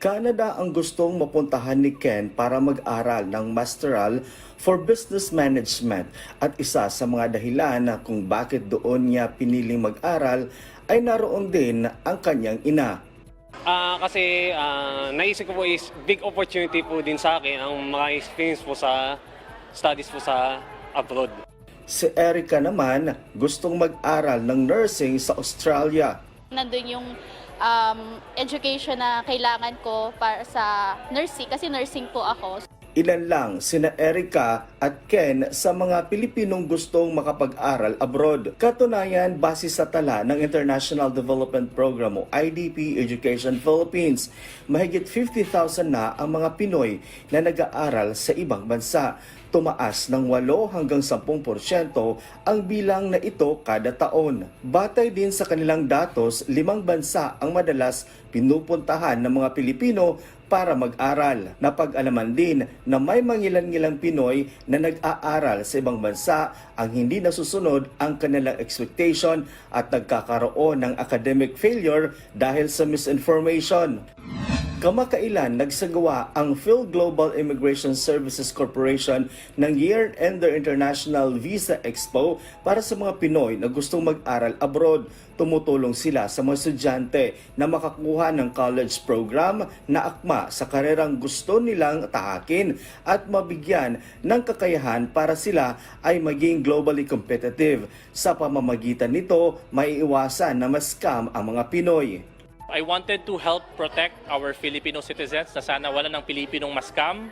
Canada ang gustong mapuntahan ni Ken para mag-aral ng Masteral for Business Management at isa sa mga dahilan na kung bakit doon niya piniling mag-aral ay naroon din ang kanyang ina. Ah, kasi ah, naisip ko po is big opportunity po din sa akin ang maka-experience po sa studies po sa abroad. Si Erica naman gustong mag-aral ng nursing sa Australia. nandun yung um, education na kailangan ko para sa nursing, kasi nursing po ako. Ilan lang sina Erica at Ken sa mga Pilipinong gustong makapag-aral abroad. Katunayan, base sa tala ng International Development Program o IDP Education Philippines, mahigit 50,000 na ang mga Pinoy na nag-aaral sa ibang bansa. Tumaas ng 8 hanggang 10% ang bilang na ito kada taon. Batay din sa kanilang datos, limang bansa ang madalas pinupuntahan ng mga Pilipino para mag-aral. Napag-alaman din na may mangilan-ngilang Pinoy na nag-aaral sa ibang bansa ang hindi nasusunod ang kanilang expectation at nagkakaroon ng academic failure dahil sa misinformation. Kamakailan nagsagawa ang Phil Global Immigration Services Corporation ng Year-Ender International Visa Expo para sa mga Pinoy na gustong mag-aral abroad. Tumutulong sila sa mga estudyante na makakuha ng college program na akma sa karerang gusto nilang tahakin at mabigyan ng kakayahan para sila ay maging globally competitive. Sa pamamagitan nito, may iwasan na ma-scam ang mga Pinoy. I wanted to help protect our Filipino citizens na sana wala ng Pilipinong maskam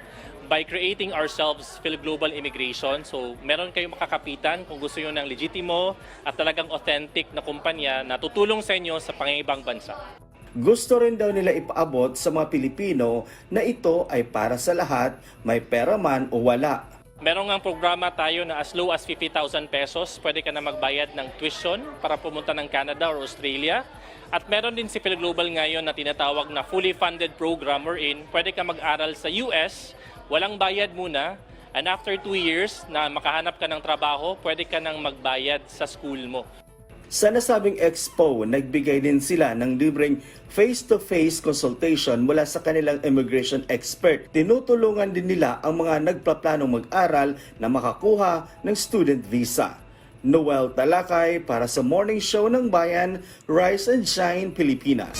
by creating ourselves Phil Global Immigration. So, meron kayong makakapitan kung gusto nyo ng legitimo at talagang authentic na kumpanya na tutulong sa inyo sa pangingibang bansa. Gusto rin daw nila ipaabot sa mga Pilipino na ito ay para sa lahat, may pera man o wala. Meron nga programa tayo na as low as 50,000 pesos, pwede ka na magbayad ng tuition para pumunta ng Canada or Australia. At meron din si Phil Global ngayon na tinatawag na fully funded program wherein pwede ka mag-aral sa US, walang bayad muna, and after two years na makahanap ka ng trabaho, pwede ka nang magbayad sa school mo. Sa nasabing expo, nagbigay din sila ng libreng face-to-face consultation mula sa kanilang immigration expert. Tinutulungan din nila ang mga nagpaplanong mag-aral na makakuha ng student visa. Noel Talakay para sa Morning Show ng Bayan, Rise and Shine Pilipinas.